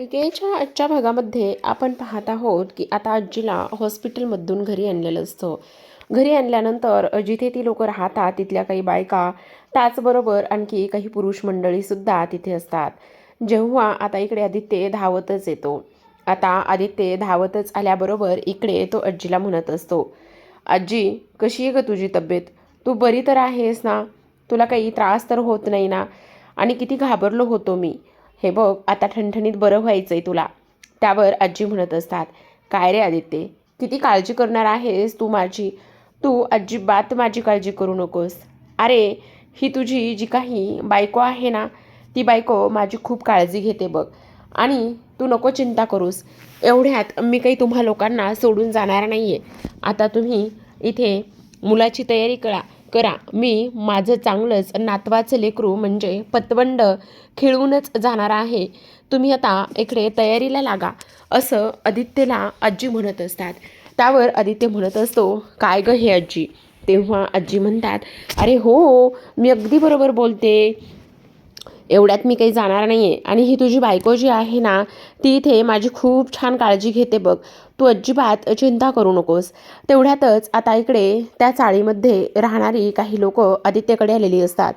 मालिकेच्या आजच्या भागामध्ये आपण पाहत आहोत की आता आजीला हॉस्पिटलमधून घरी आणलेलं असतं. घरी आणल्यानंतर जिथे ती लोक राहतात तिथल्या काही बायका त्याचबरोबर आणखी काही पुरुष मंडळीसुद्धा तिथे असतात. जेव्हा आता इकडे आदित्य धावतच येतो. आता आदित्य धावतच आल्याबरोबर इकडे तो आजीला म्हणत असतो आजी कशी आहे ग तुझी तब्येत? तू बरी तर आहेस ना? तुला काही त्रास तर होत नाही ना? आणि किती घाबरलो होतो मी. हे बघ आता ठणठणीत बरं व्हायचं आहे तुला. त्यावर आजी म्हणत असतात काय रे आदित्य किती काळजी करणार आहेस तू माझी? तू अजिबात माझी काळजी करू नकोस. अरे ही तुझी जी काही बायको आहे ना ती बायको माझी खूप काळजी घेते बघ. आणि तू नको चिंता करूस. एवढ्यात मी काही तुम्हा लोकांना सोडून जाणार नाही आहे आता तुम्ही इथे मुलाची तयारी करा. करा. मी माझं चांगलंच नातवाचं लेकरू म्हणजे पतवंड खेळूनच जाणार आहे. तुम्ही आता इकडे तयारीला लागा असं आदित्यला आजी म्हणत असतात. त्यावर आदित्य म्हणत असतो काय ग हे आजी? तेव्हा आजी म्हणतात अरे हो मी अगदी बरोबर बोलते. एवढ्यात मी काही जाणार नाही आहे आणि ही तुझी बायको जी आहे ना ती इथे माझी खूप छान काळजी घेते बघ. तू अजिबात चिंता करू नकोस. तेवढ्यातच आता इकडे त्या चाळीमध्ये राहणारी काही लोक आदित्यकडे आलेली असतात.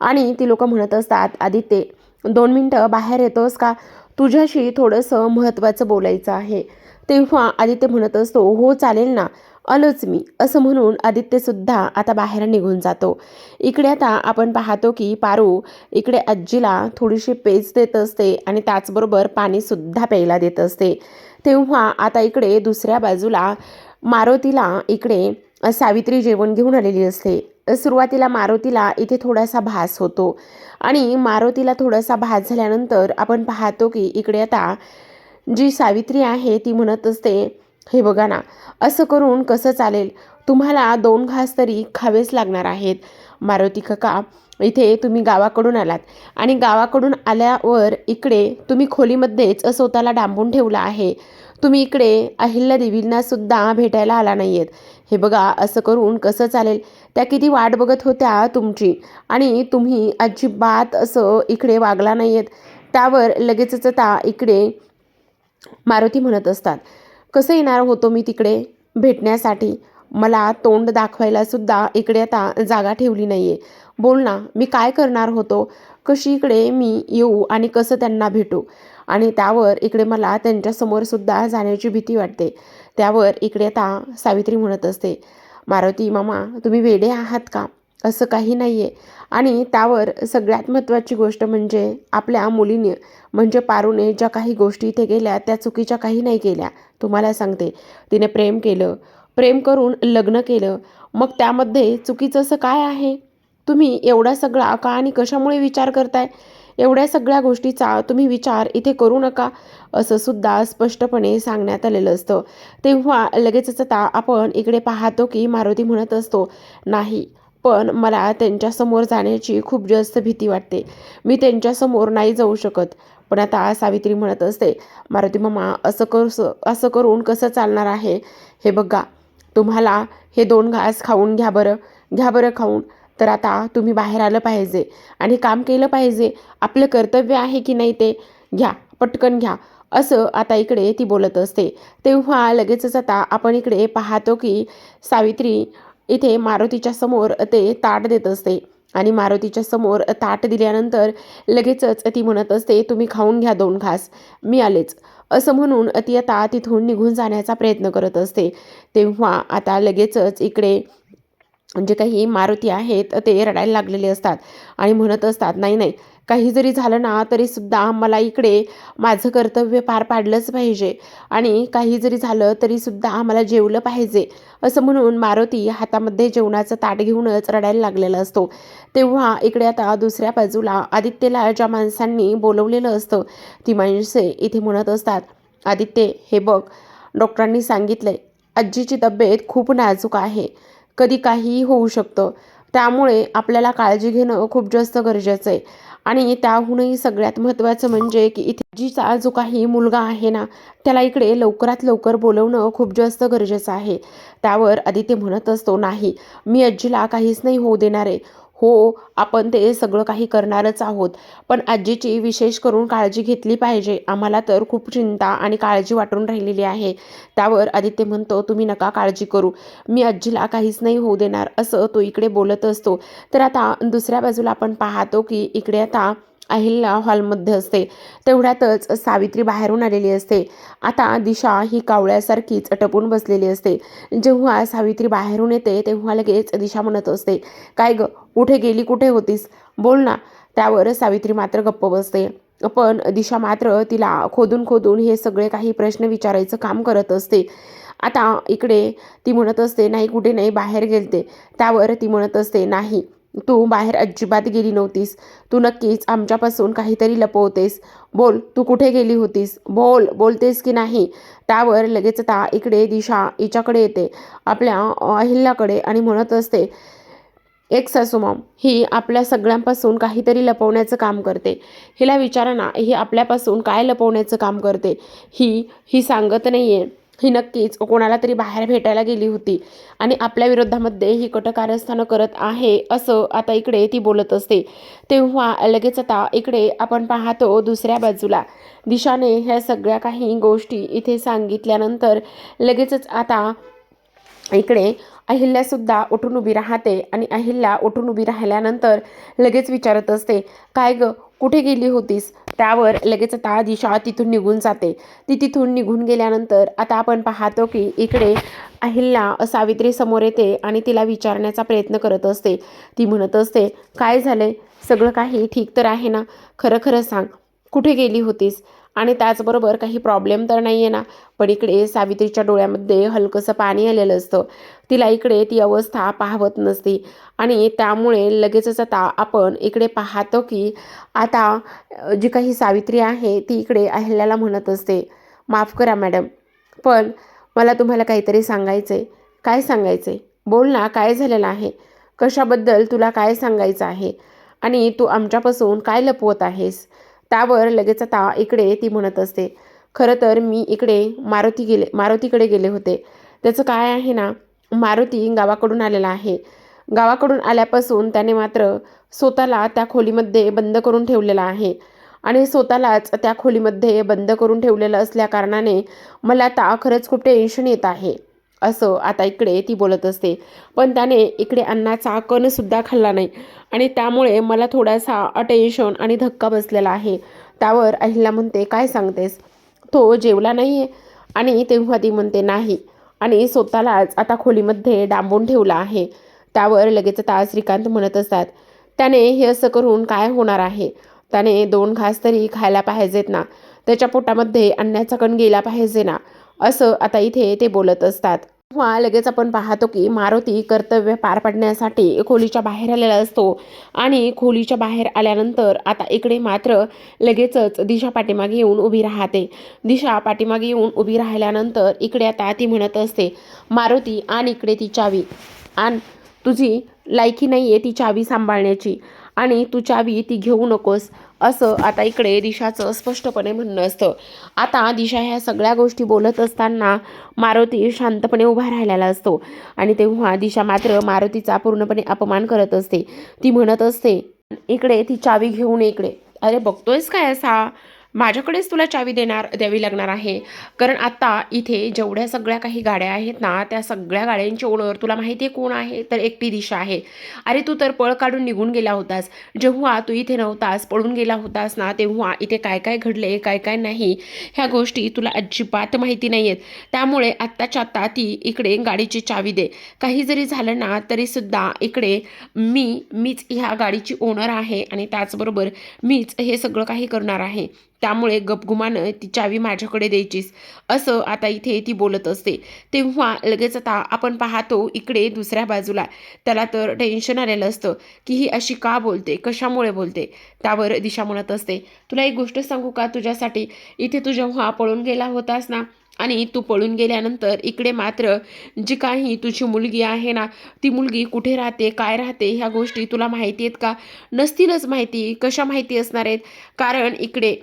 आणि ती लोक म्हणत असतात आदित्य दोन मिनटं बाहेर येतोस का? तुझ्याशी थोडंसं महत्त्वाचं बोलायचं आहे. तेव्हा आदित्य म्हणत असतो हो चालेल ना. आलोच मी. असं म्हणून आदित्यसुद्धा आता बाहेर निघून जातो. इकडे आता आपण पाहतो की पारू इकडे आजीला थोडीशी पेज देत असते आणि त्याचबरोबर पाणीसुद्धा प्यायला देत असते. तेव्हा आता इकडे दुसऱ्या बाजूला मारुतीला इकडे सावित्री जेवण घेऊन आलेली असते. सुरुवातीला मारुतीला इथे थोडासा भास होतो आणि मारुतीला थोडासा भास झाल्यानंतर आपण पाहतो की इकडे आता जी सावित्री आहे ती म्हणत असते हे बघा ना असं करून कसं चालेल? तुम्हाला दोन घास तरी खावेच लागणार आहेत. मारुती काका इथे तुम्ही गावाकडून आलात आणि गावाकडून आल्यावर इकडे तुम्ही खोलीमध्येच स्वतःला डांबून ठेवलं आहे. तुम्ही इकडे अहिल्या देवींनासुद्धा भेटायला आला नाही आहेत हे बघा असं करून कसं चालेल? त्या किती वाट बघत होत्या तुमची आणि तुम्ही अजिबात असं इकडे वागला नाही आहेत त्यावर लगेचच आता इकडे मारुती म्हणत असतात. कसं येणार होतो मी तिकडे भेटण्यासाठी? मला तोंड दाखवायला सुद्धा इकडे आता जागा ठेवली नाही आहे बोल ना मी काय करणार होतो? कशी इकडे मी येऊ आणि कसं त्यांना भेटू? आणि त्यावर इकडे मला त्यांच्यासमोर सुद्धा जाण्याची भीती वाटते. त्यावर इकडे आता सावित्री म्हणत असते मारुती मामा तुम्ही वेडे आहात का? असं काही नाही आहे आणि त्यावर सगळ्यात महत्त्वाची गोष्ट म्हणजे आपल्या मुलीने म्हणजे पारूने ज्या काही गोष्टी इथे गेल्या त्या चुकीच्या काही नाही केल्या. तुम्हाला सांगते. तिने प्रेम केलं. प्रेम करून लग्न केलं. मग त्यामध्ये चुकीचं असं काय आहे? तुम्ही एवढा सगळा का आणि कशामुळे विचार करताय? एवढ्या सगळ्या गोष्टीचा तुम्ही विचार इथे करू नका असं सुद्धा स्पष्टपणे सांगण्यात आलेलं असतं. तेव्हा लगेचच आता आपण इकडे पाहतो की मारुती म्हणत असतो नाही पण मला त्यांच्यासमोर जाण्याची खूप जास्त भीती वाटते. मी त्यांच्यासमोर नाही जाऊ शकत. पण आता सावित्री म्हणत असते मारुती मामा असं कर असं करून कसं चालणार आहे? हे बघा तुम्हाला हे दोन घास खाऊन घ्या बरं. घ्या बरं खाऊन. तर आता तुम्ही बाहेर आलं पाहिजे आणि काम केलं पाहिजे. आपलं कर्तव्य आहे की नाही ते? घ्या पटकन घ्या. असं आता इकडे ती बोलत असते. तेव्हा लगेचच आता आपण इकडे पाहतो की सावित्री इथे मारुतीच्या समोर ते ताट देत असते. आणि मारुतीच्या समोर ताट दिल्यानंतर लगेचच ती म्हणत असते तुम्ही खाऊन घ्या दोन घास मी आलेच. असं म्हणून ती आता तिथून निघून जाण्याचा प्रयत्न करत असते. तेव्हा आता लगेचच इकडे जे काही मारुती आहेत ते रडायला लागलेले असतात आणि म्हणत असतात नाही नाही काही जरी झालं ना तरीसुद्धा मला इकडे माझं कर्तव्य पार पाडलंच पाहिजे. आणि काही जरी झालं तरीसुद्धा आम्हाला जेवलं पाहिजे. असं म्हणून मारुती हातामध्ये जेवणाचं ताट घेऊनच रडायला लागलेला असतो. तेव्हा इकडे आता दुसऱ्या बाजूला आदित्यला ज्या माणसांनी बोलवलेलं असतं ती माणसे इथे म्हणत असतात आदित्य हे बघ डॉक्टरांनी सांगितलंय आजीची तब्येत खूप नाजूक आहे. कधी काहीही होऊ शकतं. त्यामुळे आपल्याला काळजी घेणं खूप जास्त गरजेचं आहे. आणि त्याहूनही सगळ्यात महत्त्वाचं म्हणजे की इथे जीचा जो काही मुलगा आहे ना त्याला इकडे लवकरात लवकर बोलवणं खूप जास्त गरजेचं आहे. त्यावर आदित्य म्हणत असतो नाही मी आजीला काहीच नाही होऊ देणार आहे. हो आपण ते सगळं काही करणारच आहोत. पण आजीची विशेष करून काळजी घेतली पाहिजे. आम्हाला तर खूप चिंता आणि काळजी वाटून राहिलेली आहे. त्यावर आदित्य म्हणतो तुम्ही नका काळजी करू. मी आजीला काहीच नाही होऊ देणार असं तो इकडे बोलत असतो. तर आता दुसऱ्या बाजूला आपण पाहतो की इकडे आता अहिल्या हॉलमध्ये असते. तेवढ्यातच सावित्री बाहेरून आलेली असते. आता दिशा ही कावळ्यासारखीच टपून बसलेली असते. जेव्हा सावित्री बाहेरून येते तेव्हा लगेच दिशा म्हणत असते काय ग कुठे गेली कुठे होतीस? बोल ना. त्यावर सावित्री मात्र गप्प बसते. पण दिशा मात्र तिला खोदून खोदून हे सगळे काही प्रश्न विचारायचं काम करत असते. आता इकडे ती म्हणत असते नाही कुठे नाही बाहेर गेलते. त्यावर ती म्हणत असते नाही तू बाहेर अजिबात गेली नव्हतीस. तू नक्कीच आमच्यापासून काहीतरी लपवतेस. बोल तू कुठे गेली होतीस? बोल बोलतेस की नाही? त्यावर लगेच आता इकडे दिशा हिच्याकडे येते आपल्या अहिल्याकडे आणि म्हणत असते एक सासूमाम ही आपल्या सगळ्यांपासून काहीतरी लपवण्याचं काम करते. हिला विचारणा ना ही आपल्यापासून काय लपवण्याचं काम करते? ही ही सांगत नाही आहे ही नक्कीच कोणाला तरी बाहेर भेटायला गेली होती आणि आपल्या विरोधामध्ये ही कटकारस्थानं करत आहे असं आता इकडे ती बोलत असते. तेव्हा लगेच आता इकडे आपण पाहतो दुसऱ्या बाजूला. दिशाने ह्या सगळ्या काही गोष्टी इथे सांगितल्यानंतर लगेचच आता इकडे अहिल्यासुद्धा उठून उभी राहते आणि अहिल्या उठून उभी राहिल्यानंतर लगेच विचारत असते काय ग कुठे गेली होतीस? त्यावर लगेच आता दिशा तिथून निघून जाते. ती तिथून निघून गेल्यानंतर आता आपण पाहतो की इकडे अहिल्या सावित्री समोर येते आणि तिला विचारण्याचा प्रयत्न करत असते. ती म्हणत असते काय झालं सगळं काही ठीक तर आहे ना? खरं खरं सांग कुठे गेली होतीस? आणि त्याचबरोबर काही प्रॉब्लेम तर नाही आहे ना. पण इकडे सावित्रीच्या डोळ्यामध्ये हलकंसं पाणी आलेलं असतं. तिला इकडे ती अवस्था पाहवत नसते. आणि त्यामुळे लगेचच आता आपण इकडे पाहतो की आता जी काही सावित्री आहे ती इकडे अहिल्याला म्हणत असते. माफ करा मॅडम पण मला तुम्हाला काहीतरी सांगायचं आहे काय सांगायचं आहे बोल ना काय झालेलं आहे? कशाबद्दल तुला काय सांगायचं आहे? आणि तू आमच्यापासून काय लपवत आहेस? त्यावर लगेच आता इकडे ती म्हणत असते खरं तर मी इकडे मारुती गेले मारुतीकडे गेले होते. त्याचं काय आहे ना मारुती गावाकडून आलेला आहे. गावाकडून आल्यापासून त्याने मात्र स्वतःला त्या खोलीमध्ये बंद करून ठेवलेला आहे. आणि स्वतःलाच त्या खोलीमध्ये बंद करून ठेवलेलं असल्याकारणाने मला आता खरंच खूप टेन्शन येत आहे. असं आता इकडे ती बोलत असते. पण त्याने इकडे अन्नाचा कणसुद्धा खाल्ला नाही. आणि त्यामुळे मला थोडासा अटेन्शन आणि धक्का बसलेला आहे. त्यावर अहिल्या म्हणते काय सांगतेस? तो जेवला नाही आहे आणि तेव्हा ती म्हणते नाही. आणि स्वतःलाच आता खोलीमध्ये डांबून ठेवला आहे. त्यावर लगेच आता श्रीकांत म्हणत असतात त्याने हे असं करून काय होणार आहे? त्याने दोन घास तरी खायला पाहिजेत ना? त्याच्या पोटामध्ये अन्नाचा कण गेला पाहिजे ना? असं आता इथे ते बोलत असतात. तेव्हा लगेच आपण पाहतो की मारुती कर्तव्य पार पाडण्यासाठी खोलीच्या बाहेर आलेला असतो. आणि खोलीच्या बाहेर आल्यानंतर आता इकडे मात्र लगेचच दिशा पाठीमागे येऊन उभी राहते. दिशा पाठीमागे येऊन उभी राहिल्यानंतर इकडे आता ती म्हणत असते मारुती आणि इकडे ती चावी. आणि. तुझी लायकी नाही आहे ती चावी सांभाळण्याची. आणि तू चावी ती घेऊ नकोस. असं आता इकडे दिशाचं स्पष्टपणे म्हणणं असतं. आता दिशा ह्या सगळ्या गोष्टी बोलत असताना मारुती शांतपणे उभा राहिलेला असतो. आणि तेव्हा दिशा मात्र मारुतीचा पूर्णपणे अपमान करत असते. ती म्हणत असते इकडे ती चावी घेऊन इकडे. अरे बघतोयस काय असा? माझ्याकडेच तुला चावी देणार द्यावी लागणार आहे. कारण आता इथे जेवढ्या सगळ्या काही गाड्या आहेत ना त्या सगळ्या गाड्यांची ओनर तुला माहिती आहे कोण आहे? तर एकटी दिशा आहे. अरे तू तर पळ काढून निघून गेला होतास. जेव्हा तू इथे नव्हतास पळून गेला होतास ना तेव्हा इथे काय काय घडले काय काय नाही ह्या गोष्टी तुला अजिबात माहिती नाही आहेत त्यामुळे आत्ताच्या आत्ता ती इकडे गाडीची चावी दे. काही जरी झालं ना तरीसुद्धा इकडे मी मीच ह्या गाडीची ओनर आहे आणि त्याचबरोबर मीच हे सगळं काही करणार आहे. त्यामुळे गपगुमानं ती चावी माझ्याकडे द्यायचीस. असं आता इथे ती बोलत असते. तेव्हा लगेच आता आपण पाहतो इकडे दुसऱ्या बाजूला. त्याला तर टेन्शन आलेलं असतं की ही अशी का बोलते कशामुळे बोलते? त्यावर दिशा म्हणत असते. तुला एक गोष्ट सांगू का तुझ्यासाठी? इथे तू जेव्हा पळून गेला होतास ना आणि तू पळून गेल्यानंतर इकडे मात्र जी काही तुझी मुलगी आहे ना ती मुलगी कुठे राहते काय राहते ह्या गोष्टी तुला माहिती आहेत का? नसतीलच माहिती. कशा माहिती असणार आहेत? कारण इकडे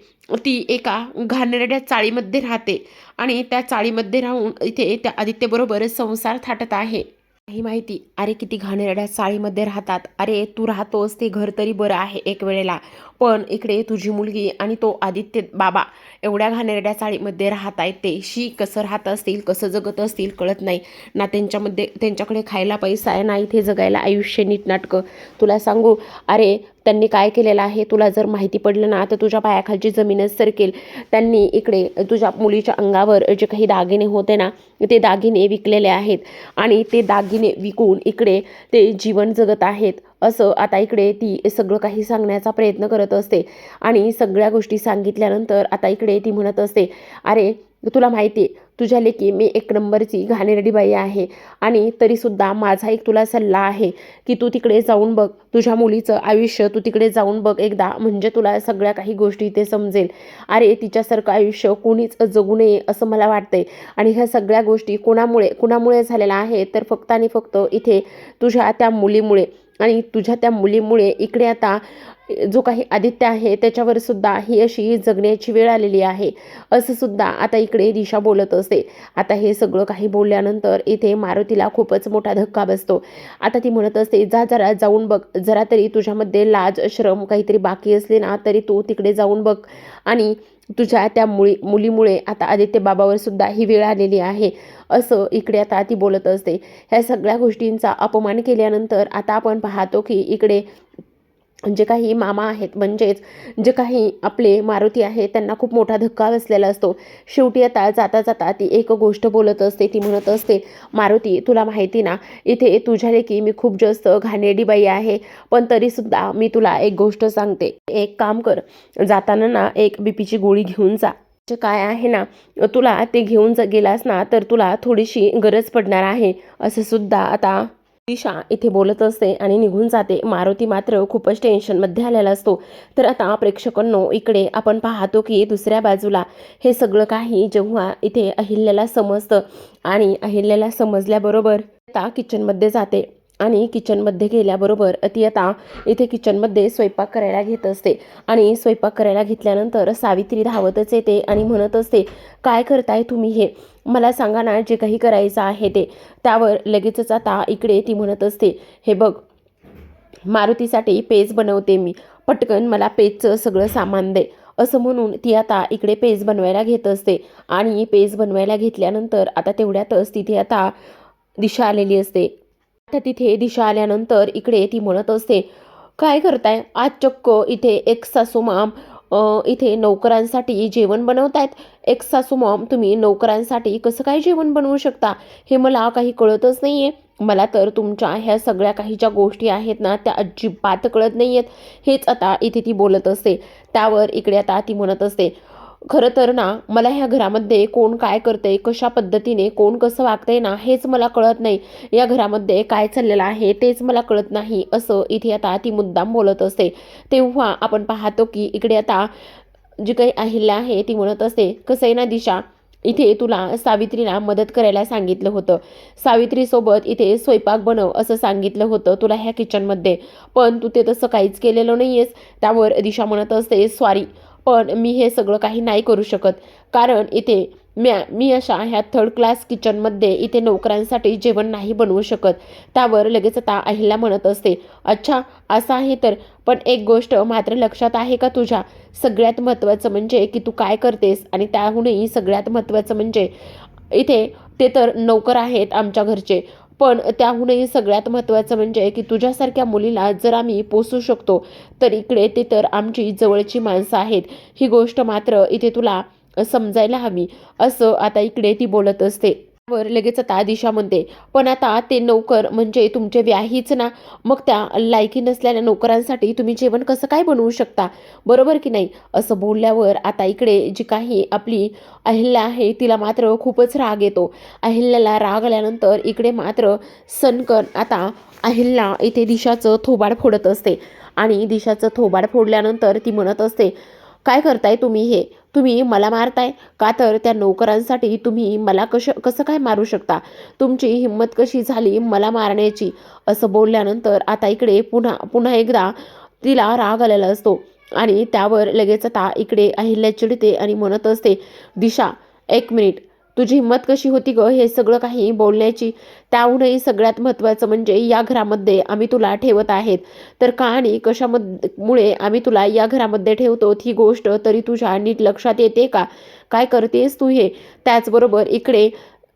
ती एका घाणेरड्या चाळीमध्ये राहते आणि त्या चाळीमध्ये राहून इथे त्या आदित्यबरोबर संसार थाटत आहे. ही माहिती? अरे किती घाणेरड्या चाळीमध्ये राहतात. अरे तू राहतोस ते घर तरी बरं आहे एक वेळेला. पण इकडे तुझी मुलगी आणि तो आदित्य बाबा एवढ्या घाणेरड्या चाळीमध्ये राहत आहेत ते. शी कसं राहत असतील कसं जगत असतील कळत नाही. ना त्यांच्यामध्ये त्यांच्याकडे खायला पैसा आहे ना इथे जगायला आयुष्य नीटनाटकं तुला सांगू अरे त्यांनी काय केलेलं आहे? तुला जर माहिती पडलं ना तर तुझ्या पायाखालची जमीनच सरकेल. त्यांनी इकडे तुझ्या मुलीच्या अंगावर जे काही दागिने होते ना ते दागिने विकलेले आहेत. आणि ते दागिने विकून इकडे ते जीवन जगत आहेत. असं आता इकडे ती सगळं काही सांगण्याचा प्रयत्न करत असते. आणि सगळ्या गोष्टी सांगितल्यानंतर आता इकडे ती म्हणत असते अरे तुला माहिती आहे तुझ्या लेकी मी एक नंबरची घाणेरडी बाई आहे. आणि तरीसुद्धा माझा एक तुला सल्ला आहे की तू तिकडे जाऊन बघ तुझ्या मुलीचं आयुष्य तू तिकडे जाऊन बघ एकदा म्हणजे तुला सगळ्या काही गोष्टी ते समजेल. अरे तिच्यासारखं आयुष्य कोणीच जगू नये असं मला वाटतंय. आणि ह्या सगळ्या गोष्टी कोणामुळे कुणामुळे झालेल्या आहे तर फक्त आणि फक्त इथे तुझ्या त्या मुलीमुळे. आणि तुझ्या त्या मुलीमुळे इकडे आता जो काही आदित्य आहे त्याच्यावर सुद्धा ही अशी जगण्याची वेळ आलेली आहे. असं सुद्धा आता इकडे दिशा बोलत असते. आता हे सगळं काही बोलल्यानंतर इथे मारुतीला खूपच मोठा धक्का बसतो. आता ती म्हणत असते जा जरा जाऊन बघ. जरा तरी तुझ्यामध्ये लाज श्रम काहीतरी बाकी असले ना तरी तू तिकडे जाऊन बघ. आणि तुझ्या त्या मुली मुलीमुळे आता आदित्य बाबावर सुद्धा ही वेळ आलेली आहे. असं इकडे आता ती बोलत असते. ह्या सगळ्या गोष्टींचा अपमान केल्यानंतर आता आपण पाहतो की इकडे जे काही मामा आहेत म्हणजेच जे काही आपले मारुती आहे त्यांना खूप मोठा धक्का बसलेला असतो. शेवटी आता जाता जाता ती एक गोष्ट बोलत असते ती म्हणत असते मारुती तुला माहिती ना इथे तुझ्या की मी खूप जास्त घाणेरडी बाई आहे पण तरीसुद्धा मी तुला एक गोष्ट सांगते. एक काम कर जाताना ना एक बीपीची गोळी घेऊन जा. जे काय आहे ना तुला ते घेऊन ज गेलास ना तर तुला थोडीशी गरज पडणार आहे. असं सुद्धा आता दिशा इथे बोलत असते आणि निघून जाते. मारुती मात्र खूपच टेन्शनमध्ये आलेला असतो. तर आता प्रेक्षकांनो इकडे आपण पाहतो की दुसऱ्या बाजूला हे सगळं काही जेव्हा इथे अहिल्याला समजतं आणि अहिल्याला समजल्याबरोबर आता किचनमध्ये जाते. आणि किचनमध्ये गेल्याबरोबर ती आता इथे किचनमध्ये स्वयंपाक करायला घेत असते. आणि स्वयंपाक करायला घेतल्यानंतर सावित्री धावतच येते आणि म्हणत असते काय करताय तुम्ही हे? मला सांगा ना जे काही करायचं आहे ते. त्यावर लगेचच आता इकडे ती म्हणत असते हे बघ मारुतीसाठी पेज बनवते मी. पटकन मला पेजचं सगळं सामान दे. असं म्हणून ती आता इकडे पेज बनवायला घेत असते. आणि पेज बनवायला घेतल्यानंतर आता तेवढ्यातच तिथे आता दिशा आलेली असते. आता तिथे दिशा आल्यानंतर इकडे ती म्हणत असते काय करताय? आज चक्क इथे एक सासू माम इथे नोकरांसाठी जेवण बनवतायत. एक सासू तुम्ही नोकरांसाठी कसं काय जेवण बनवू शकता? हे मला काही कळतच नाही आहे मला तर तुमच्या ह्या सगळ्या काही ज्या गोष्टी आहेत ना त्या अजिबात कळत नाही आहेत हेच आता इथे ती बोलत असते. त्यावर इकडे आता ती म्हणत असते खरं तर ना मला ह्या घरामध्ये कोण काय करते कशा पद्धतीने कोण कसं वागतंय ना हेच मला कळत नाही. या घरामध्ये काय चाललेलं आहे तेच मला कळत नाही असं इथे आता ती मुद्दाम बोलत असते. तेव्हा आपण पाहतो की इकडे आता जी काही अहिल्या आहे ती म्हणत असते कसं आहे ना दिशा? इथे तुला सावित्रीला मदत करायला सांगितलं होतं. सावित्रीसोबत इथे स्वयंपाक बनव असं सांगितलं होतं तुला ह्या किचनमध्ये पण तू ते तसं काहीच केलेलं नाही आहेस त्यावर दिशा म्हणत असते सॉरी पण मी हे सगळं काही नाही करू शकत. कारण इथे म्या मी अशा ह्या थर्ड क्लास किचनमध्ये इथे नोकऱ्यांसाठी जेवण नाही बनवू शकत. त्यावर लगेच आता अहिल्या म्हणत असते अच्छा असं आहे तर पण एक गोष्ट मात्र लक्षात आहे का तुझ्या? सगळ्यात महत्त्वाचं म्हणजे की तू काय करतेस आणि त्याहूनही सगळ्यात महत्त्वाचं म्हणजे इथे ते तर नोकर आहेत आमच्या घरचे पण त्याहूनही सगळ्यात महत्त्वाचं म्हणजे की तुझ्यासारख्या मुलीला जर आम्ही पोसू शकतो तर इकडे ते तर आमची जवळची माणसं आहेत. ही गोष्ट मात्र इथे तुला समजायला हवी. असं आता इकडे ती बोलत असते. वर लगेच आता दिशा म्हणते पण आता ते नोकर म्हणजे तुमचे व्याहीच ना. मग त्या लायकी नसलेल्या नोकरांसाठी तुम्ही जेवण कसं काय बनवू शकता? बरोबर की नाही? असं बोलल्यावर आता इकडे जी काही आपली अहिल्या आहे तिला मात्र खूपच राग येतो. अहिल्याला राग आल्यानंतर इकडे मात्र सनकन आता अहिल्या इथे दिशाचं थोबाड फोडत असते. आणि दिशाचं थोबाड फोडल्यानंतर ती म्हणत असते काय करताय तुम्ही हे? तुम्ही मला मारताय? का तर त्या नोकरांसाठी तुम्ही मला कसं कसं काय मारू शकता? तुमची हिंमत कशी झाली मला मारण्याची? असं बोलल्यानंतर आता इकडे पुन्हा पुन्हा एकदा तिला राग आलेला असतो. आणि त्यावर लगेच आता इकडे अहिल्या चिडते आणि म्हणत असते दिशा एक मिनिट. तुझी हिंमत कशी होती ग? हे सगळं काही बोलण्याची त्याहूनही सगळ्यात महत्त्वाचं म्हणजे या घरामध्ये आम्ही तुला ठेवत आहेत. तर का आणि कशामध्ये आम्ही तुला या घरामध्ये ठेवतो ही गोष्ट तरी तुझ्या नीट लक्षात येते का? काय करतेस तू हे? त्याचबरोबर इकडे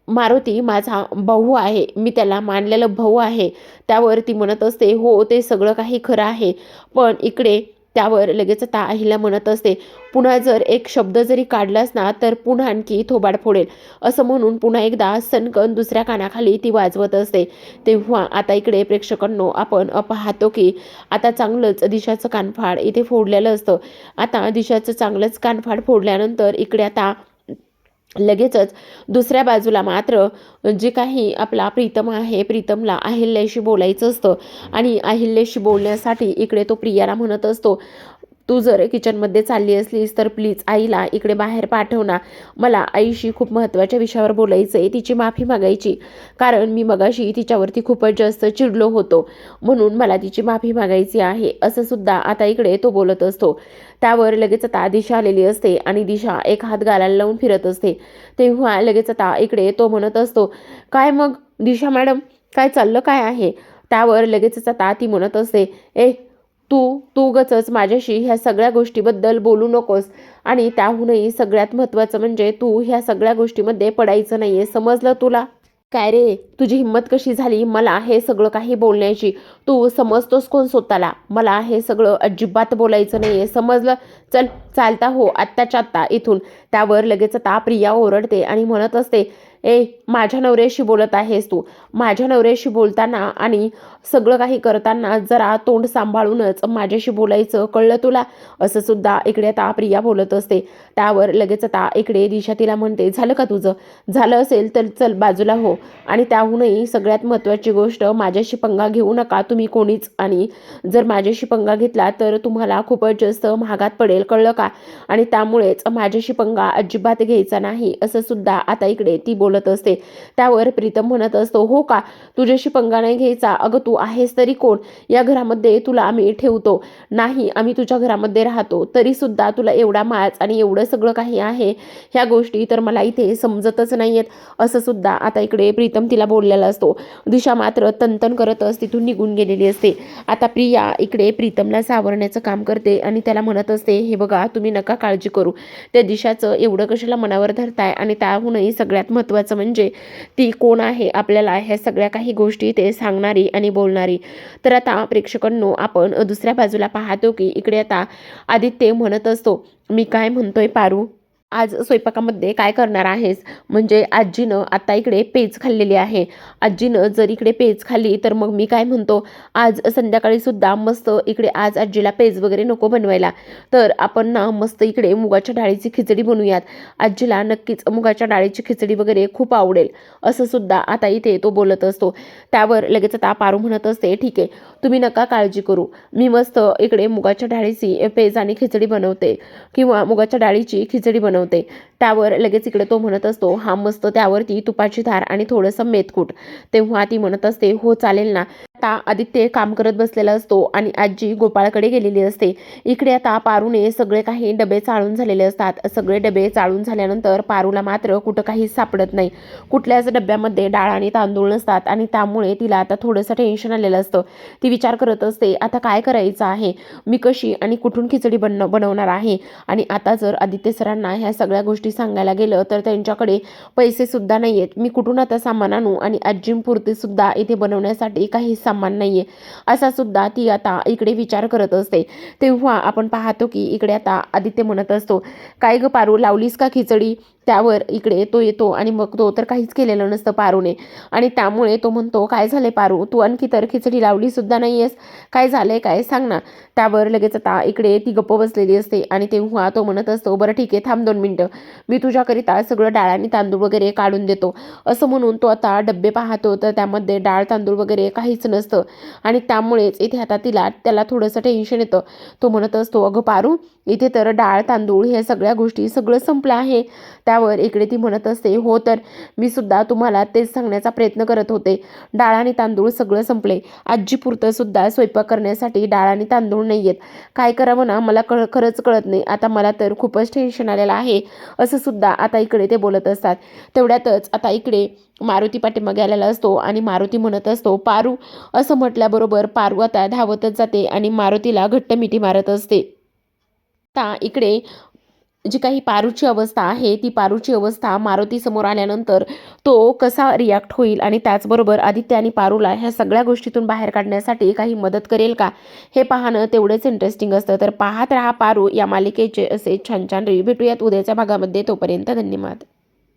मारुती माझा भाऊ आहे. मी त्याला मानलेलं भाऊ आहे. त्यावर ती म्हणत असते हो ते सगळं काही खरं आहे. पण इकडे त्यावर लगेच आता आईला म्हणत असते पुन्हा जर एक शब्द जरी काढलास ना तर पुन्हा आणखी थोबाड फोडेल. असं म्हणून पुन्हा एकदा सनकन दुसऱ्या कानाखाली ती वाजवत असते. तेव्हा आता इकडे प्रेक्षकांनो आपण पाहतो की आता चांगलंच दिशाचं कानफाड इथे फोडलेलं असतं. आता दिशाचं चांगलंच कानफाड फोडल्यानंतर इकडे आता लगेचच दुसऱ्या बाजूला मात्र जे काही आपला प्रीतम आहे प्रीतमला अहिल्याशी बोलायचं असतं. आणि अहिल्याशी बोलण्यासाठी इकडे तो प्रियाला म्हणत असतो तू जर किचनमध्ये चालली असलीस तर प्लीज आईला इकडे बाहेर पाठव ना. मला आईशी खूप महत्त्वाच्या विषयावर बोलायचं आहे तिची माफी मागायची. कारण मी मगाशी तिच्यावरती खूपच जास्त चिडलो होतो. म्हणून मला तिची माफी मागायची आहे असं सुद्धा आता इकडे तो बोलत असतो. त्यावर लगेच आता दिशा आलेली असते आणि दिशा एक हात गालाला लावून फिरत असते. तेव्हा लगेच आता इकडे तो म्हणत असतो काय मग दिशा मॅडम काय चाललं काय आहे? त्यावर लगेचच आता ती म्हणत असते ए तू तू गचच माझ्याशी ह्या सगळ्या गोष्टीबद्दल बोलू नकोस. आणि त्याहूनही सगळ्यात महत्त्वाचं म्हणजे तू ह्या सगळ्या गोष्टीमध्ये पडायचं नाही आहे समजलं तुला? काय रे? तुझी हिंमत कशी झाली मला हे सगळं काही बोलण्याची? तू समजतोस कोण स्वतःला? मला हे सगळं अजिबात बोलायचं नाही आहे समजलं? चल चालता हो आत्ताच्या आत्ता इथून. त्यावर लगेच आता प्रिया ओरडते आणि म्हणत असते ए माझ्या नवऱ्याशी बोलत आहेस तू. माझ्या नवऱ्याशी बोलताना आणि सगळं काही करताना जरा तोंड सांभाळूनच माझ्याशी बोलायचं कळलं तुला? असं सुद्धा इकडे आता प्रिया बोलत असते. त्यावर लगेच आता इकडे दिशा तिला म्हणते झालं का तुझं? झालं असेल तर चल बाजूला हो. आणि त्याहूनही सगळ्यात महत्त्वाची गोष्ट माझ्याशी पंगा घेऊ नका तुम्ही कोणीच आणि जर माझ्याशी पंगा घेतला तर तुम्हाला खूपच जास्त महागात पडेल. कळलं का? आणि त्यामुळेच माझ्याशी पंगा अजिबात घ्यायचा नाही असं सुद्धा आता इकडे ती बोलत असते. त्यावर प्रीतम म्हणत असतो हो का? तुझ्याशी पंगा नाही घ्यायचा? अगं तू आहेस तरी कोण? या घरामध्ये तुला आम्ही ठेवतो. नाही आम्ही तुझ्या घरामध्ये राहतो. तरी सुद्धा तुला एवढा माच आणि एवढं सगळं काही आहे ह्या गोष्टी तर मला इथे समजतच नाही आहेत असं सुद्धा आता इकडे प्रीतम तिला बोललेला असतो. दिशा मात्र तनतन करतच तिथून निघून गेलेली असते. आता प्रिया इकडे प्रीतमला सावरण्याचं काम करते आणि त्याला म्हणत असते हे बघा तुम्ही नका काळजी करू. त्या दिशाचं एवढं कशाला मनावर धरताय? आणि त्याहूनही सगळ्यात महत्त्वाचं म्हणजे ती कोण आहे? आपल्याला ह्या सगळ्या काही गोष्टी ते सांगणारी आणि बोलणारी. तर आता प्रेक्षकांनो आपण दुसऱ्या बाजूला पाहतो की इकडे आता आदित्य म्हणत असतो मी काय म्हणतोय पारू? आज स्वयंपाकामध्ये काय करणार आहेस? म्हणजे आजीनं आता इकडे पेज खाल्लेली आहे. आजीनं जर इकडे पेज खाल्ली तर मग मी काय म्हणतो? आज संध्याकाळी सुद्धा मस्त इकडे आज आजीला पेज वगैरे नको बनवायला. तर आपण ना मस्त इकडे मुगाच्या डाळीची खिचडी बनवूयात. आजीला नक्कीच मुगाच्या डाळीची खिचडी वगैरे खूप आवडेल. असं सुद्धा आता इथे तो बोलत असतो. त्यावर लगेच आता पारू म्हणत असते ठीक आहे तुम्ही नका काळजी करू. मी मस्त इकडे मुगाच्या डाळीची पेज आणि खिचडी बनवते. किंवा मुगाच्या डाळीची खिचडी बनवते. त्यावर लगेच इकडे तो म्हणत असतो हा मस्त त्यावरती तुपाची धार आणि थोडंसं मेथकूट. तेव्हा ती म्हणत असते हो चालेल ना. आता आदित्य काम करत बसलेला असतो आणि आजी गोपाळकडे गेलेली असते. इकडे आता पारूने सगळे काही डबे चाळून झालेले असतात. सगळे डबे चाळून झाल्यानंतर पारूला मात्र कुठं काही सापडत नाही. कुठल्याच डब्यामध्ये डाळ आणि तांदूळ नसतात आणि त्यामुळे तिला आता थोडंसं टेन्शन आलेलं असतं. ती विचार करत असते आता काय करायचं आहे? मी कशी आणि कुठून खिचडी बन बनवणार आहे? आणि आता जर आदित्य सरांना ह्या सगळ्या गोष्टी सांगायला गेलं तर त्यांच्याकडे पैसेसुद्धा नाही आहेत मी कुठून आता सामान आणू? आणि आजींपुरते इथे बनवण्यासाठी काही सामान नाही आहे असा सुद्धा ती आता इकडे विचार करत असते. तेव्हा आपण पाहतो की इकडे आता आदित्य म्हणत असतो काय ग पारू लावलीस का खिचडी? त्यावर इकडे तो येतो आणि मग तो तर काहीच केलेलं नसतं पारूने. आणि त्यामुळे तो म्हणतो काय झाले पारू? तू आणखी तर खिचडी लावली सुद्धा नाही आहेस काय झालंय? काय? सांग ना. त्यावर लगेच आता इकडे ती गप्प बसलेली असते आणि तेव्हा तो म्हणत असतो बरं ठीक आहे थांब दोन मिनटं. मी तुझ्याकरिता सगळं डाळ आणि तांदूळ वगैरे काढून देतो. असं म्हणून तो आता डब्बे पाहतो तर त्यामध्ये डाळ तांदूळ वगैरे काहीच नसतं. आणि त्यामुळेच इथे आता तिला त्याला थोडंसं टेन्शन येतं. तो म्हणत असतो अगं पारू इथे तर डाळ तांदूळ ह्या सगळ्या गोष्टी सगळं संपलं आहे. त्यावर इकडे ती म्हणत असते हो तर मी सुद्धा तुम्हाला तेच सांगण्याचा प्रयत्न करत होते. डाळ आणि तांदूळ सगळं संपले. आजीपुरतं सुद्धा स्वयंपाक करण्यासाठी डाळ आणि तांदूळ नाही आहेत काय करावं ना मला कळ खरंच कळत नाही. आता मला तर खूपच टेन्शन आलेलं आहे. असं सुद्धा आता इकडे ते बोलत असतात. तेवढ्यातच आता इकडे मारुती पाठीमागे आलेला असतो आणि मारुती म्हणत असतो पारू असं म्हटल्याबरोबर पारू आता धावतच जाते आणि मारुतीला घट्ट मिठी मारत असते. आता इकडे जी काही पारूची अवस्था आहे ती पारूची अवस्था मारुती समोर आल्यानंतर तो कसा रिॲक्ट होईल आणि त्याचबरोबर आदित्य आणि पारूला ह्या सगळ्या गोष्टीतून बाहेर काढण्यासाठी काही मदत करेल का? हे पाहणं तेवढंच इंटरेस्टिंग असतं. तर पाहत राहा पारू या मालिकेचे असे छान छान रिव्ह्यू भेटूयात. उद्याच्या भागामध्ये तोपर्यंत धन्यवाद.